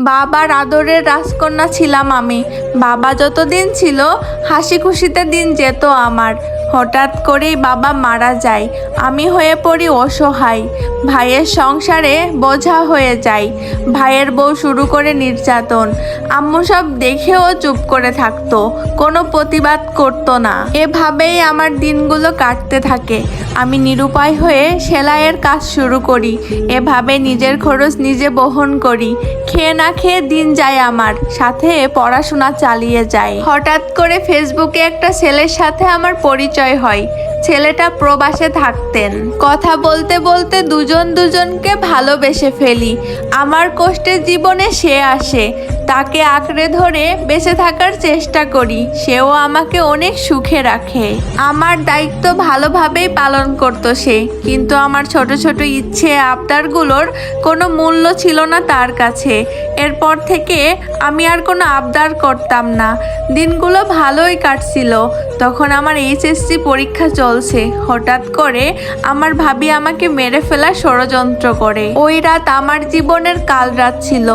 বাবার আদরের রাজকন্যা ছিলাম আমি। বাবা যতদিন ছিল হাসি খুশিতে দিন যেত আমার। হঠাৎ করেই বাবা মারা যায়। আমি হয়ে পড়ি অসহায়। ভাইয়ের সংসারে বোঝা হয়ে যাই ভাইয়ের বউ শুরু করে নির্যাতন। আম্মু সব দেখেও চুপ করে থাকতো। কোনো প্রতিবাদ করতো না। এভাবেই আমার দিনগুলো কাটতে থাকে। আমি নিরুপায় হয়ে সেলাইয়ের কাজ শুরু করি। এভাবে নিজের খরচ নিজে বহন করি। খেয়ে না খেয়ে দিন যায় আমার। সাথে পড়াশোনা চালিয়ে যাই হঠাৎ করে ফেসবুকে একটা ছেলের সাথে আমার পরিচয় হয়। ছেলেটা প্রবাসে থাকতেন। কথা বলতে বলতে দুজন দুজনকে ভালোবেসে ফেলি। আমার কষ্টের জীবনে সে আসে। তাকে আঁকড়ে ধরে বেঁচে থাকার চেষ্টা করি। সেও আমাকে অনেক সুখে রাখে। আমার দায়িত্ব ভালোভাবেই পালন করতো সে, কিন্তু আমার ছোট ছোট ইচ্ছে আবদারগুলোর কোনো মূল্য ছিল না তার কাছে। এরপর থেকে আমি আর কোনো আবদার করতাম না। দিনগুলো ভালোই কাটছিল। তখন আমার এইচএসসি পরীক্ষা চলছে। হঠাৎ করে আমার ভাবি আমাকে মেরে ফেলা ষড়যন্ত্র করে। ওই রাত আমার জীবনের কাল রাত ছিল।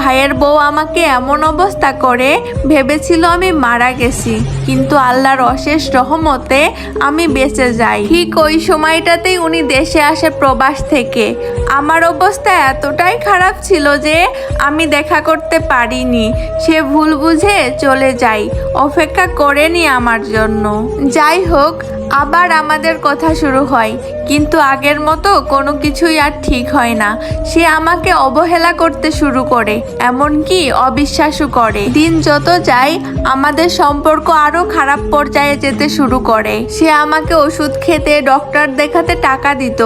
ভাইয়ের বউ আমাকে এমন অবস্থা করে ভেবেছিল আমি মারা গেছি। কিন্তু আল্লাহর অশেষ রহমতে আমি বেঁচে যাই। ঠিক ওই সময়টাতেই উনি দেশে আসে প্রবাস থেকে। আমার অবস্থা এতটাই খারাপ ছিল যে আমি দেখা করতে পারিনি। সে ভুল বুঝে চলে যাই। অপেক্ষা করেনি আমার জন্য। যাই হোক, আবার আমাদের কথা শুরু হয়। কিন্তু আগের মতো কোনো কিছুই আর ঠিক হয় না। সে আমাকে অবহেলা করতে শুরু করে, এমনকি অবিশ্বাসও করে। দিন যত যায়, আমাদের সম্পর্ক আরও খারাপ পর্যায়ে যেতে শুরু করে। সে আমাকে ওষুধ খেতে, ডক্টর দেখাতে টাকা দিত,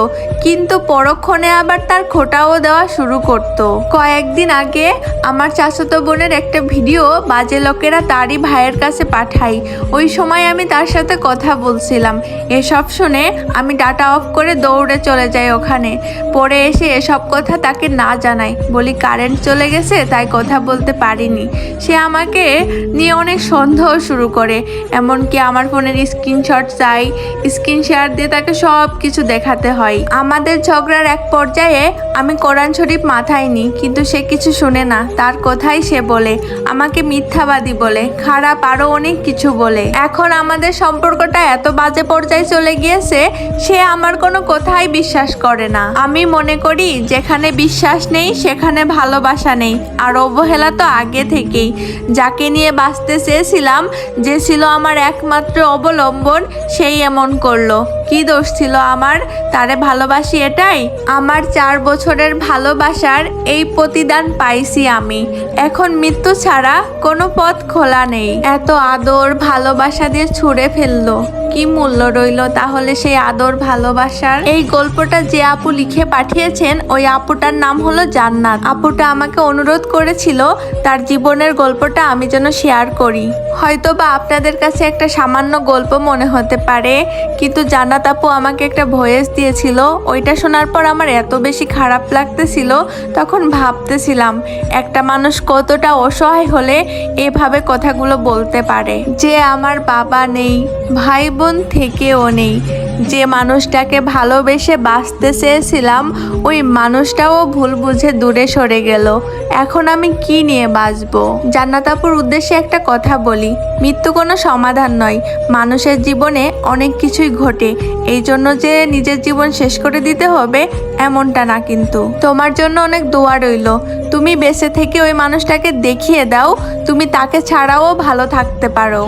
কিন্তু পরক্ষণে আবার তার খোটাও দেওয়া শুরু করত। কয়েকদিন আগে আমার চাচাতো বোনের একটা ভিডিও বাজে লোকেরা তারই ভাইয়ের কাছে পাঠাই। ওই সময় আমি তার সাথে কথা বলছিলাম। এসব শুনে আমি ডাটা অফ করে দৌড়ে চলে যায় ওখানে। পরে এসে এসব কথা তাকে না জানাই বলি, কারেন্ট চলে গেছে, তাই কথা বলতে পারিনি। সে আমাকে নিয়ে অনেক সন্দেহ শুরু করে। এমনকি আমার ফোনের স্ক্রিনশট চাই। স্ক্রিন শেয়ার দিয়ে তাকে সব কিছু দেখাতে হয়। আমাদের ঝগড়ার এক পর্যায়ে আমি কোরআন শরীফ মাথায় নিই কিন্তু সে কিছু শুনে না। তার কথাই সে বলে, আমাকে মিথ্যাবাদী বলে, খারাপ আরও অনেক কিছু বলে। এখন আমাদের সম্পর্কটা এত বাজে পর্যায়ে চলে গিয়েছে, সে আমার কোনো কথাই বিশ্বাস করে না। আমি মনে করি, যেখানে বিশ্বাস নেই, সেখানে ভালোবাসা নেই। আর অবহেলা তো আগে থেকেই। যাকে নিয়ে বাঁচতে চেয়েছিলাম, যে ছিল আমার একমাত্র অবলম্বন, সেই এমন করল। কি দোষ ছিল আমার? তারে ভালোবাসি এটাই? আমার চার বছরের ভালোবাসার এই প্রতিদান পাইছি আমি। এখন মৃত্যু ছাড়া কোনো পথ খোলা নেই। এত আদর, ভালোবাসা দিয়ে ছুঁড়ে ফেলল। কি মূল্য রইল তাহলে সেই আদর, ভালোবাসার? এই গল্পটা যে আপু লিখে পাঠিয়েছেন, ওই আপুটার নাম হলো জান্নাত। আপুটা আমাকে অনুরোধ করেছিল, তার জীবনের গল্পটা আমি যেন শেয়ার করি। হয়তো বা আপনাদের কাছে একটা সামান্য গল্প মনে হতে পারে, কিন্তু জান্নাত আপু আমাকে একটা ভয়েস দিয়েছিল, ওইটা শোনার পর আমার এত বেশি খারাপ লাগতেছিল, তখন ভাবতেছিলাম, একটা মানুষ কতটা অসহায় হলে এভাবে কথাগুলো বলতে পারে। যে আমার বাবা নেই, ভাই বোন থেকেও নেই যে মানুষটাকে ভালোবেসে বাঁচতে চেয়েছিলাম, ওই মানুষটাও ভুল বুঝে দূরে সরে গেল। এখন আমি কি নিয়ে বাঁচবো? জান্নাতাপুর উদ্দেশ্যে একটা কথা বলি, মৃত্যু কোনো সমাধান নয়, মানুষের জীবনে অনেক কিছুই ঘটে, এই জন্য যে নিজের জীবন শেষ করে দিতে হবে, এমনটা না কিন্তু। তোমার জন্য অনেক দোয়া রইল, তুমি বেঁচে থেকে ওই মানুষটাকে দেখিয়ে দাও, তুমি তাকে ছাড়াও ভালো থাকতে পারো।